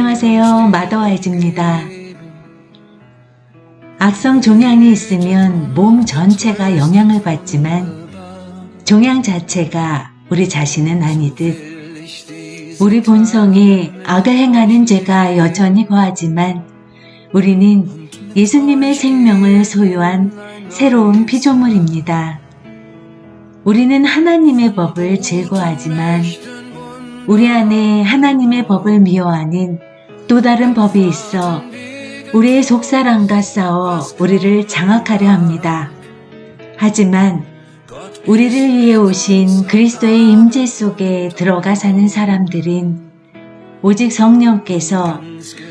안녕하세요. 마더와이즈입니다. 악성 종양이 있으면 몸 전체가 영향을 받지만 종양 자체가 우리 자신은 아니듯 우리 본성이 악을 행하는 죄가 여전히 거하지만 우리는 예수님의 생명을 소유한 새로운 피조물입니다. 우리는 하나님의 법을 즐거워하지만 우리 안에 하나님의 법을 미워하는 또 다른 법이 있어 우리의 속사람과 싸워 우리를 장악하려 합니다. 하지만 우리를 위해 오신 그리스도의 임재 속에 들어가 사는 사람들은 오직 성령께서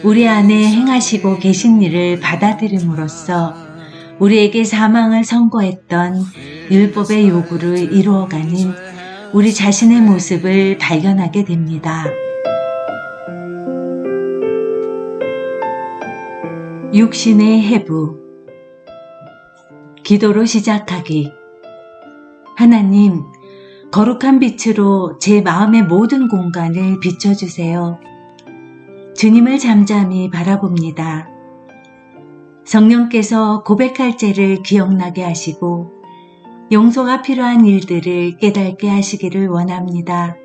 우리 안에 행하시고 계신 일을 받아들임으로써 우리에게 사망을 선고했던 율법의 요구를 이루어가는 우리 자신의 모습을 발견하게 됩니다. 육신의 해부 기도로 시작하기 하나님, 거룩한 빛으로 제 마음의 모든 공간을 비춰주세요. 주님을 잠잠히 바라봅니다. 성령께서 고백할 죄를 기억나게 하시고 용서가 필요한 일들을 깨닫게 하시기를 원합니다.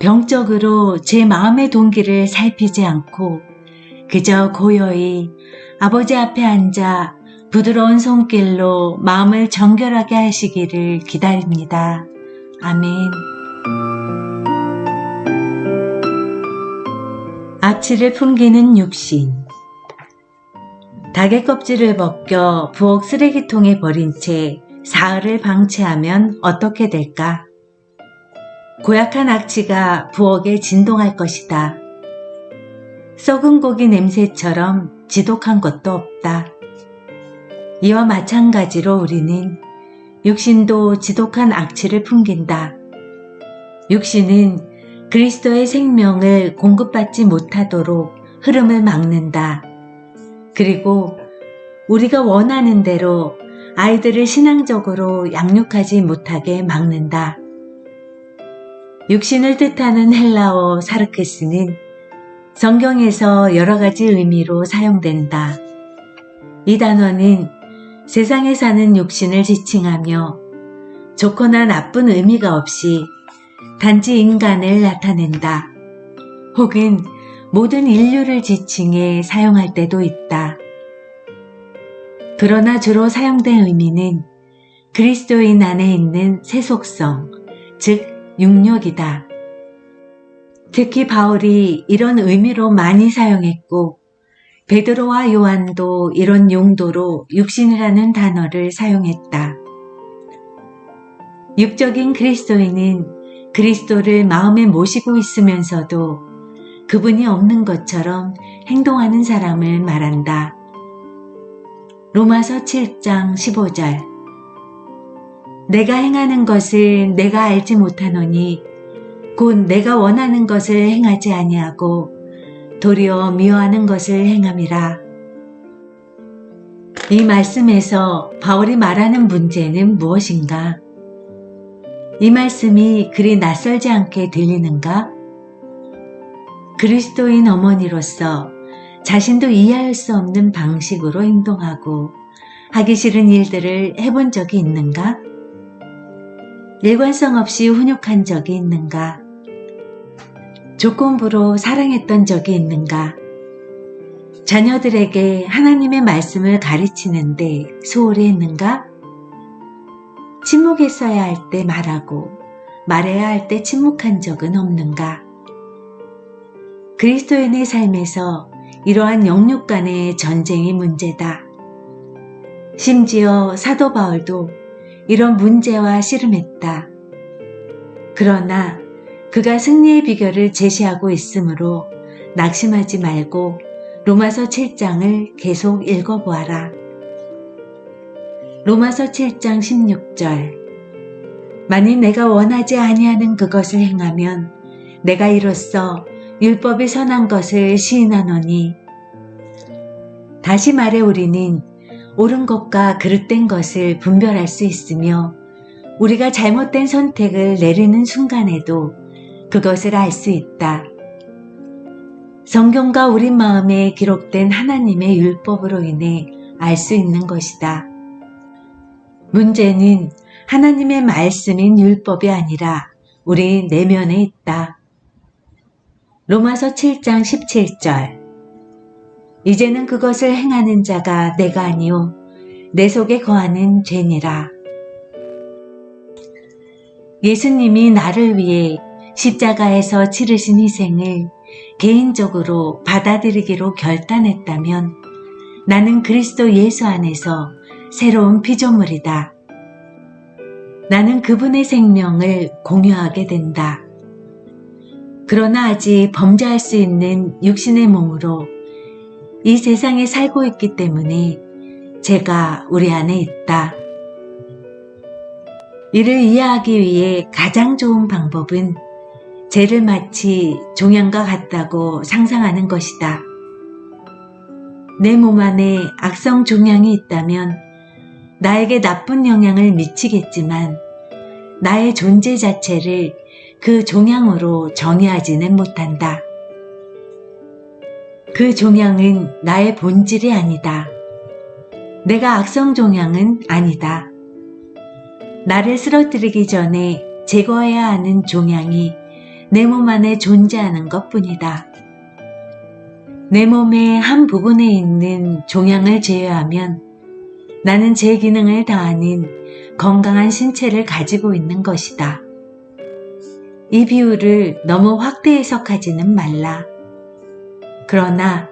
병적으로 제 마음의 동기를 살피지 않고 그저 고요히 아버지 앞에 앉아 부드러운 손길로 마음을 정결하게 하시기를 기다립니다. 아멘. 악취를 풍기는 육신. 닭의 껍질을 벗겨 부엌 쓰레기통에 버린 채 사흘을 방치하면 어떻게 될까? 고약한 악취가 부엌에 진동할 것이다. 썩은 고기 냄새처럼 지독한 것도 없다. 이와 마찬가지로 우리는 육신도 지독한 악취를 풍긴다. 육신은 그리스도의 생명을 공급받지 못하도록 흐름을 막는다. 그리고 우리가 원하는 대로 아이들을 신앙적으로 양육하지 못하게 막는다. 육신을 뜻하는 헬라어 사르크스는 성경에서 여러 가지 의미로 사용된다. 이 단어는 세상에 사는 육신을 지칭하며 좋거나 나쁜 의미가 없이 단지 인간을 나타낸다. 혹은 모든 인류를 지칭해 사용할 때도 있다. 그러나 주로 사용된 의미는 그리스도인 안에 있는 세속성, 즉 육력이다. 특히 바울이 이런 의미로 많이 사용했고 베드로와 요한도 이런 용도로 육신이라는 단어를 사용했다. 육적인 그리스도인은 그리스도를 마음에 모시고 있으면서도 그분이 없는 것처럼 행동하는 사람을 말한다. 로마서 7장 15절 내가 행하는 것을 내가 알지 못하노니 곧 내가 원하는 것을 행하지 아니하고 도리어 미워하는 것을 행함이라. 이 말씀에서 바울이 말하는 문제는 무엇인가? 이 말씀이 그리 낯설지 않게 들리는가? 그리스도인 어머니로서 자신도 이해할 수 없는 방식으로 행동하고 하기 싫은 일들을 해본 적이 있는가? 일관성 없이 훈육한 적이 있는가? 조건부로 사랑했던 적이 있는가? 자녀들에게 하나님의 말씀을 가르치는데 소홀히 했는가? 침묵했어야 할 때 말하고 말해야 할 때 침묵한 적은 없는가? 그리스도인의 삶에서 이러한 영육 간의 전쟁이 문제다. 심지어 사도 바울도 이런 문제와 씨름했다. 그러나 그가 승리의 비결을 제시하고 있으므로 낙심하지 말고 로마서 7장을 계속 읽어보아라. 로마서 7장 16절 만일 내가 원하지 아니하는 그것을 행하면 내가 이로써 율법이 선한 것을 시인하노니 다시 말해 우리는 옳은 것과 그릇된 것을 분별할 수 있으며 우리가 잘못된 선택을 내리는 순간에도 그것을 알 수 있다. 성경과 우리 마음에 기록된 하나님의 율법으로 인해 알 수 있는 것이다. 문제는 하나님의 말씀인 율법이 아니라 우리 내면에 있다. 로마서 7장 17절 이제는 그것을 행하는 자가 내가 아니요 내 속에 거하는 죄니라. 예수님이 나를 위해 십자가에서 치르신 희생을 개인적으로 받아들이기로 결단했다면 나는 그리스도 예수 안에서 새로운 피조물이다. 나는 그분의 생명을 공유하게 된다. 그러나 아직 범죄할 수 있는 육신의 몸으로 이 세상에 살고 있기 때문에 제가 우리 안에 있다. 이를 이해하기 위해 가장 좋은 방법은 죄를 마치 종양과 같다고 상상하는 것이다. 내 몸 안에 악성 종양이 있다면 나에게 나쁜 영향을 미치겠지만 나의 존재 자체를 그 종양으로 정의하지는 못한다. 그 종양은 나의 본질이 아니다. 내가 악성 종양은 아니다. 나를 쓰러뜨리기 전에 제거해야 하는 종양이 내 몸 안에 존재하는 것 뿐이다. 내 몸의 한 부분에 있는 종양을 제외하면 나는 제 기능을 다하는 건강한 신체를 가지고 있는 것이다. 이 비유를 너무 확대 해석하지는 말라. 그러나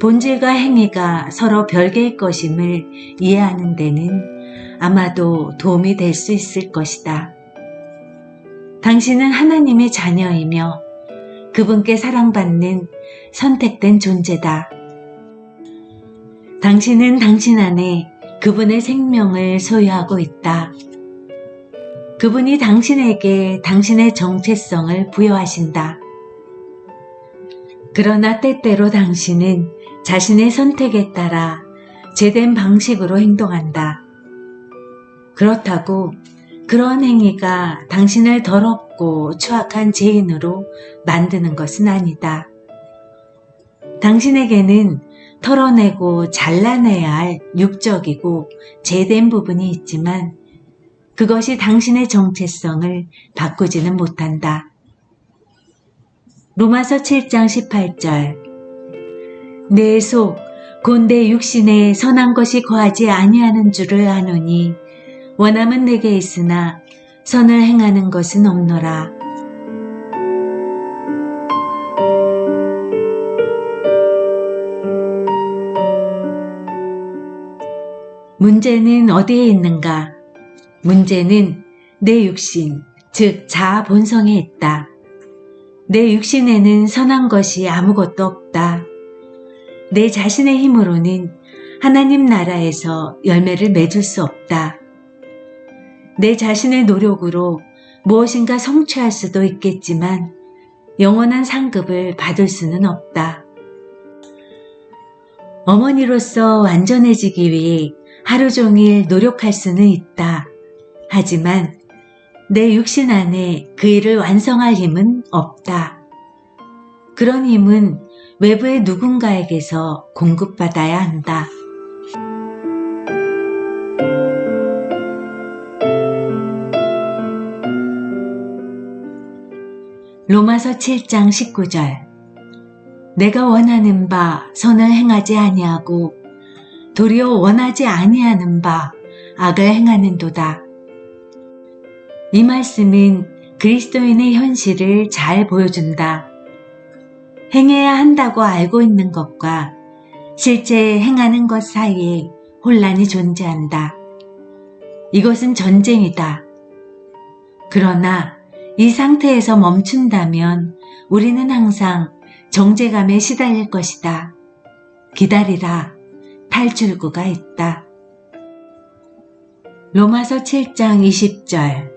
본질과 행위가 서로 별개의 것임을 이해하는 데는 아마도 도움이 될 수 있을 것이다. 당신은 하나님의 자녀이며 그분께 사랑받는 선택된 존재다. 당신은 당신 안에 그분의 생명을 소유하고 있다. 그분이 당신에게 당신의 정체성을 부여하신다. 그러나 때때로 당신은 자신의 선택에 따라 제된 방식으로 행동한다. 그렇다고 그런 행위가 당신을 더럽고 추악한 죄인으로 만드는 것은 아니다. 당신에게는 털어내고 잘라내야 할 육적이고 제된 부분이 있지만 그것이 당신의 정체성을 바꾸지는 못한다. 로마서 7장 18절 내 속, 곧내 육신에 선한 것이 거하지 아니하는 줄을 아노니 원함은 내게 있으나 선을 행하는 것은 없노라. 문제는 어디에 있는가? 문제는 내 육신, 즉 자아 본성에 있다. 내 육신에는 선한 것이 아무것도 없다. 내 자신의 힘으로는 하나님 나라에서 열매를 맺을 수 없다. 내 자신의 노력으로 무엇인가 성취할 수도 있겠지만 영원한 상급을 받을 수는 없다. 어머니로서 완전해지기 위해 하루 종일 노력할 수는 있다. 하지만 내 육신 안에 그 일을 완성할 힘은 없다. 그런 힘은 외부의 누군가에게서 공급받아야 한다. 로마서 7장 19절 내가 원하는 바 선을 행하지 아니하고 도리어 원하지 아니하는 바 악을 행하는도다. 이 말씀은 그리스도인의 현실을 잘 보여준다. 행해야 한다고 알고 있는 것과 실제 행하는 것 사이에 혼란이 존재한다. 이것은 전쟁이다. 그러나 이 상태에서 멈춘다면 우리는 항상 정제감에 시달릴 것이다. 기다리라. 탈출구가 있다. 로마서 7장 20절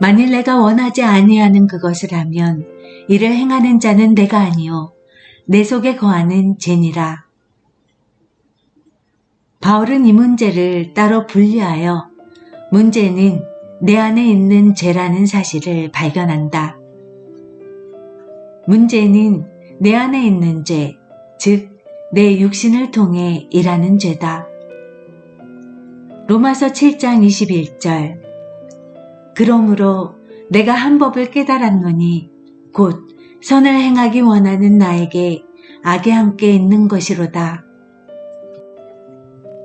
만일 내가 원하지 아니하는 그것을 하면 이를 행하는 자는 내가 아니요 내 속에 거하는 죄니라. 바울은 이 문제를 따로 분리하여 문제는 내 안에 있는 죄라는 사실을 발견한다. 문제는 내 안에 있는 죄, 즉, 내 육신을 통해 일하는 죄다. 로마서 7장 21절. 그러므로 내가 한 법을 깨달았노니 곧 선을 행하기 원하는 나에게 악이 함께 있는 것이로다.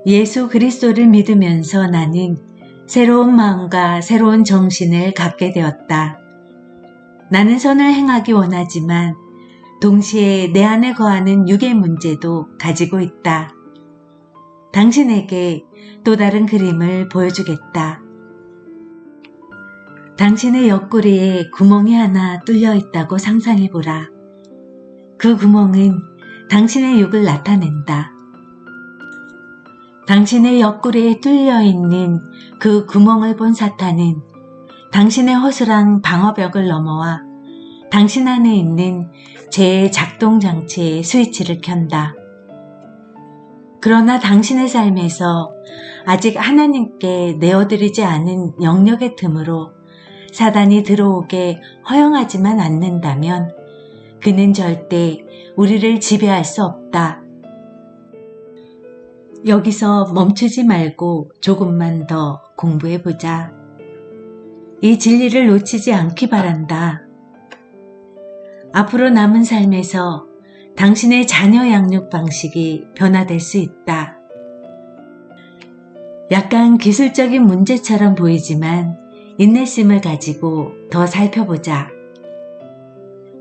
예수 그리스도를 믿으면서 나는 새로운 마음과 새로운 정신을 갖게 되었다. 나는 선을 행하기 원하지만 동시에 내 안에 거하는 육의 문제도 가지고 있다. 당신에게 또 다른 그림을 보여주겠다. 당신의 옆구리에 구멍이 하나 뚫려 있다고 상상해보라. 그 구멍은 당신의 육을 나타낸다. 당신의 옆구리에 뚫려 있는 그 구멍을 본 사탄은 당신의 허술한 방어벽을 넘어와 당신 안에 있는 제 작동 장치의 스위치를 켠다. 그러나 당신의 삶에서 아직 하나님께 내어드리지 않은 영역의 틈으로 사단이 들어오게 허용하지만 않는다면 그는 절대 우리를 지배할 수 없다. 여기서 멈추지 말고 조금만 더 공부해 보자. 이 진리를 놓치지 않기 바란다. 앞으로 남은 삶에서 당신의 자녀 양육 방식이 변화될 수 있다. 약간 기술적인 문제처럼 보이지만 인내심을 가지고 더 살펴보자.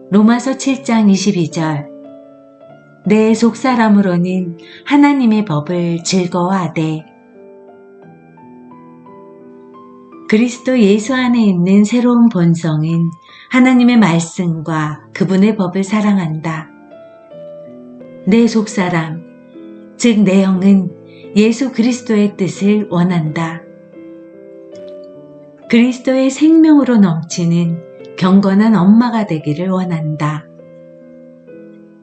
로마서 7장 22절. 내 속사람으로는 하나님의 법을 즐거워하되 그리스도 예수 안에 있는 새로운 본성은 하나님의 말씀과 그분의 법을 사랑한다. 내 속사람, 즉 내 영은 예수 그리스도의 뜻을 원한다. 그리스도의 생명으로 넘치는 경건한 엄마가 되기를 원한다.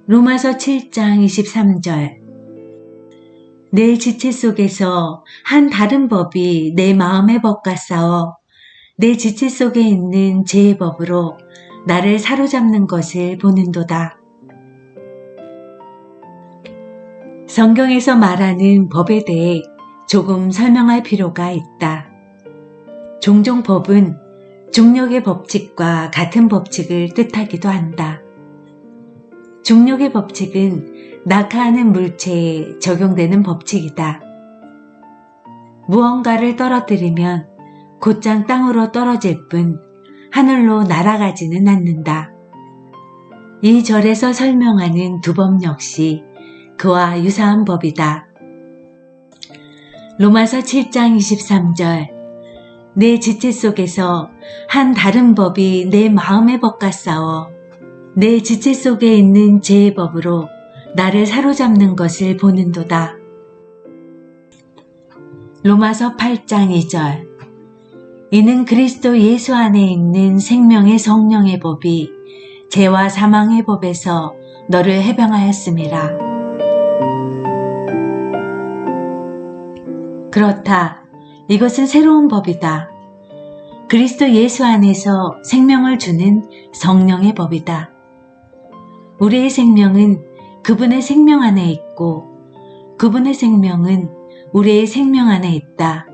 로마서 7장 23절 내 지체 속에서 한 다른 법이 내 마음의 법과 싸워 내 지체 속에 있는 제 법으로 나를 사로잡는 것을 보는도다. 성경에서 말하는 법에 대해 조금 설명할 필요가 있다. 종종 법은 중력의 법칙과 같은 법칙을 뜻하기도 한다. 중력의 법칙은 낙하하는 물체에 적용되는 법칙이다. 무언가를 떨어뜨리면 곧장 땅으로 떨어질 뿐 하늘로 날아가지는 않는다. 이 절에서 설명하는 두 법 역시 그와 유사한 법이다. 로마서 7장 23절 내 지체 속에서 한 다른 법이 내 마음의 법과 싸워 내 지체 속에 있는 제 법으로 나를 사로잡는 것을 보는도다. 로마서 8장 2절 이는 그리스도 예수 안에 있는 생명의 성령의 법이 죄와 사망의 법에서 너를 해방하였음이라. 그렇다. 이것은 새로운 법이다. 그리스도 예수 안에서 생명을 주는 성령의 법이다. 우리의 생명은 그분의 생명 안에 있고 그분의 생명은 우리의 생명 안에 있다.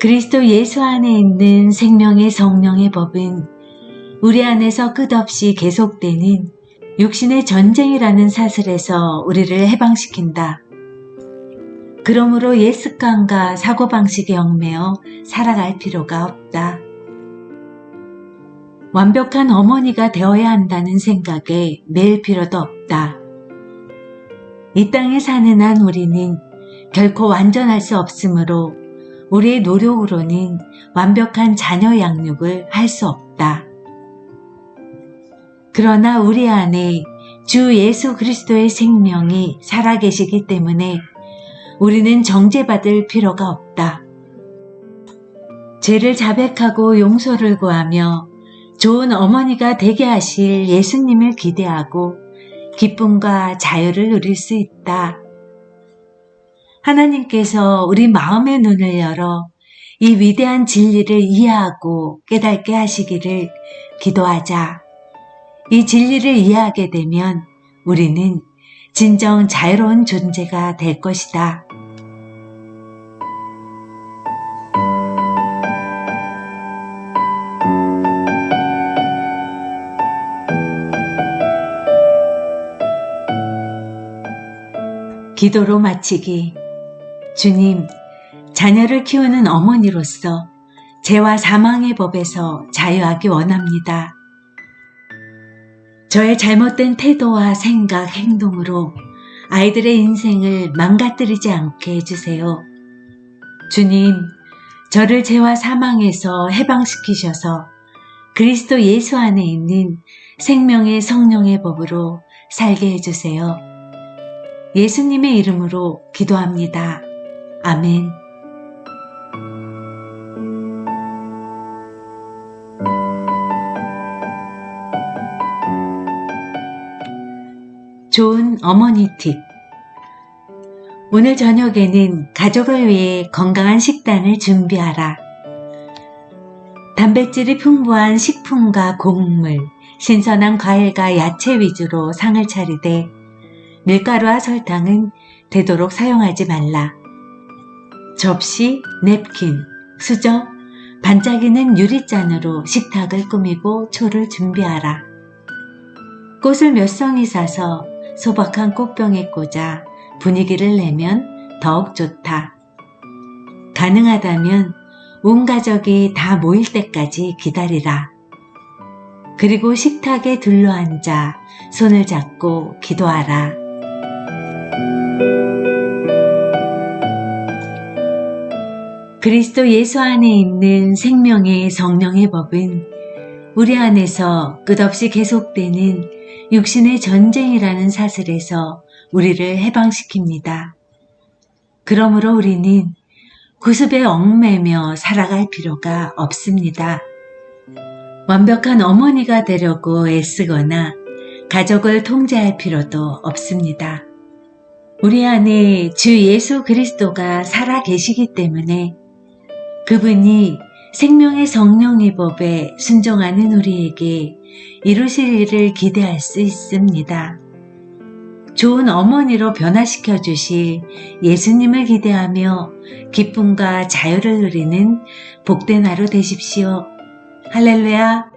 그리스도 예수 안에 있는 생명의 성령의 법은 우리 안에서 끝없이 계속되는 육신의 전쟁이라는 사슬에서 우리를 해방시킨다. 그러므로 옛 습관과 사고방식에 얽매여 살아갈 필요가 없다. 완벽한 어머니가 되어야 한다는 생각에 매일 필요도 없다. 이 땅에 사는 한 우리는 결코 완전할 수 없으므로 우리의 노력으로는 완벽한 자녀 양육을 할 수 없다. 그러나 우리 안에 주 예수 그리스도의 생명이 살아계시기 때문에 우리는 정죄받을 필요가 없다. 죄를 자백하고 용서를 구하며 좋은 어머니가 되게 하실 예수님을 기대하고 기쁨과 자유를 누릴 수 있다. 하나님께서 우리 마음의 눈을 열어 이 위대한 진리를 이해하고 깨닫게 하시기를 기도하자. 이 진리를 이해하게 되면 우리는 진정 자유로운 존재가 될 것이다. 기도로 마치기. 주님, 자녀를 키우는 어머니로서 죄와 사망의 법에서 자유하기 원합니다. 저의 잘못된 태도와 생각, 행동으로 아이들의 인생을 망가뜨리지 않게 해주세요. 주님, 저를 죄와 사망에서 해방시키셔서 그리스도 예수 안에 있는 생명의 성령의 법으로 살게 해주세요. 예수님의 이름으로 기도합니다. 아멘. 좋은 어머니 팁. 오늘 저녁에는 가족을 위해 건강한 식단을 준비하라. 단백질이 풍부한 식품과 곡물, 신선한 과일과 야채 위주로 상을 차리되 밀가루와 설탕은 되도록 사용하지 말라. 접시, 냅킨, 수저, 반짝이는 유리잔으로 식탁을 꾸미고 초를 준비하라. 꽃을 몇 송이 사서 소박한 꽃병에 꽂아 분위기를 내면 더욱 좋다. 가능하다면 온 가족이 다 모일 때까지 기다리라. 그리고 식탁에 둘러앉아 손을 잡고 기도하라. 그리스도 예수 안에 있는 생명의 성령의 법은 우리 안에서 끝없이 계속되는 육신의 전쟁이라는 사슬에서 우리를 해방시킵니다. 그러므로 우리는 구습에 얽매며 살아갈 필요가 없습니다. 완벽한 어머니가 되려고 애쓰거나 가족을 통제할 필요도 없습니다. 우리 안에 주 예수 그리스도가 살아 계시기 때문에 그분이 생명의 성령의 법에 순종하는 우리에게 이루실 일을 기대할 수 있습니다. 좋은 어머니로 변화시켜 주실 예수님을 기대하며 기쁨과 자유를 누리는 복된 하루 되십시오. 할렐루야!